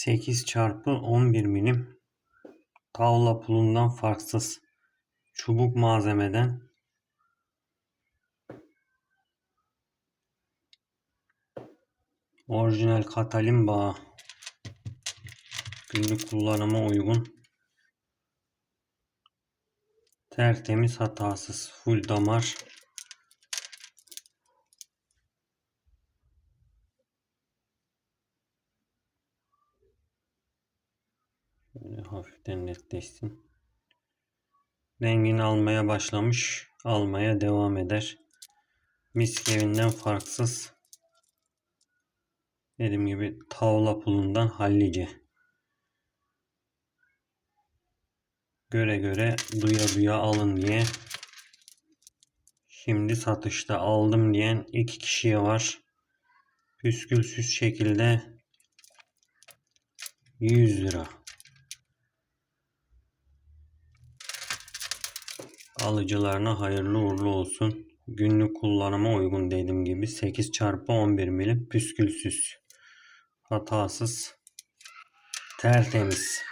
8 çarpı 11 milim tavla pulundan farksız. Çubuk malzemeden. Orijinal katalin bağı. Günlük kullanıma uygun. Tertemiz hatasız. Full damar Şöyle hafiften netleşsin. Rengini almaya başlamış. Almaya devam eder. Miskevinden farksız. Dediğim gibi tavla pulundan hallice. Göre göre duya duya alın diye. Şimdi satışta aldım diyen iki kişiye var. Püskülsüz şekilde 100 lira. Alıcılarına hayırlı uğurlu olsun. Günlük kullanıma uygun dediğim gibi 8 çarpı 11 milim püskülsüz. Hatasız. Tertemiz.